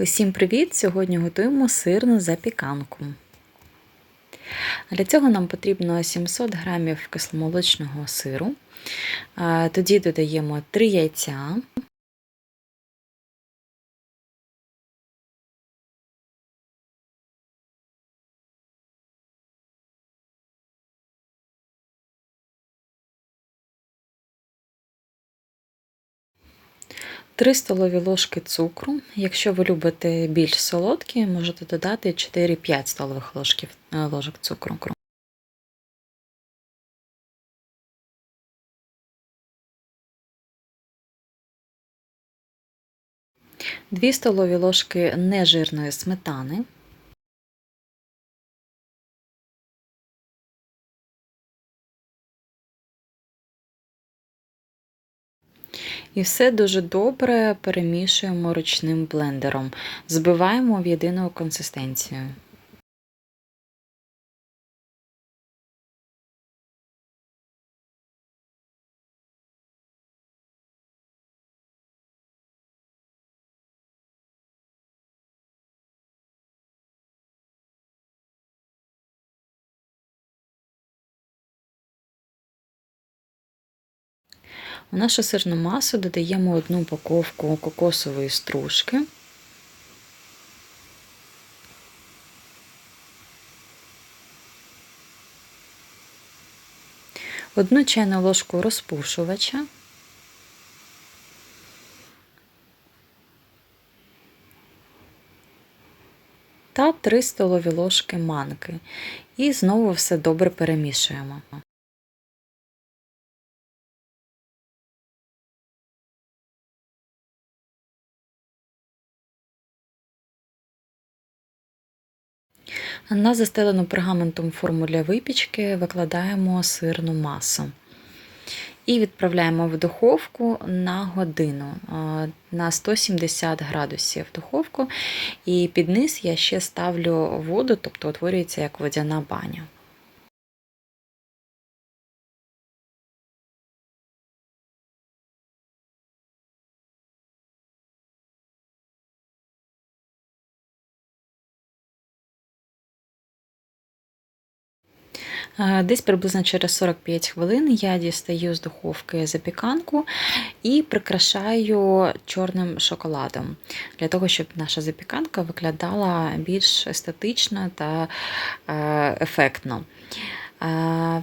Усім привіт! Сьогодні готуємо сирну запіканку. Для цього нам потрібно 700 г кисломолочного сиру. Тоді додаємо 3 яйця. Три столові ложки цукру. Якщо ви любите більш солодкі, можете додати 4-5 столових ложків, ложок цукру. Дві столові ложки нежирної сметани. І все дуже добре перемішуємо ручним блендером, збиваємо в єдину консистенцію. У нашу сирну масу додаємо одну упаковку кокосової стружки. Одну чайну ложку розпушувача. Та 3 столові ложки манки. І знову все добре перемішуємо. На застелену пергаментом форму для випічки викладаємо сирну масу. І відправляємо в духовку на годину на 170 градусів духовку. І під низ я ще ставлю воду, тобто утворюється як водяна баня. Десь приблизно через 45 хвилин я дістаю з духовки запіканку і прикрашаю чорним шоколадом, для того, щоб наша запіканка виглядала більш естетично та е, ефектно.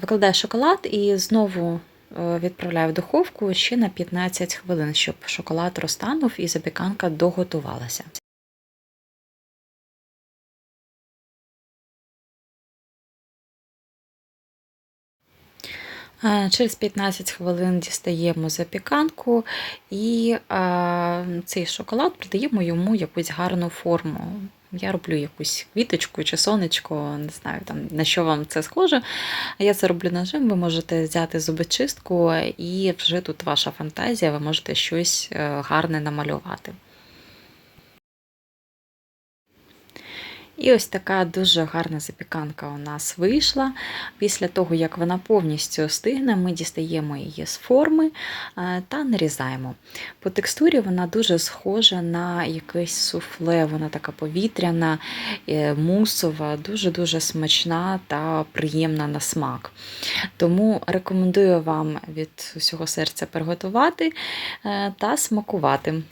Викладаю шоколад і знову е, відправляю в духовку ще на 15 хвилин, щоб шоколад розтанув і запіканка доготувалася. Через 15 хвилин дістаємо запіканку і цей шоколад придаємо йому якусь гарну форму. Я роблю якусь квіточку чи сонечко, не знаю там на що вам це схоже. Я це роблю ножем, ви можете взяти зубочистку, і вже тут ваша фантазія, ви можете щось е, гарне намалювати. І ось така дуже гарна запіканка у нас вийшла. Після того, як вона повністю остигне, ми дістаємо її з форми е, та нарізаємо. По текстурі вона дуже схожа на якесь суфле, вона така повітряна, е, мусова, дуже-дуже смачна та приємна на смак. Тому рекомендую вам від усього серця приготувати е, та смакувати.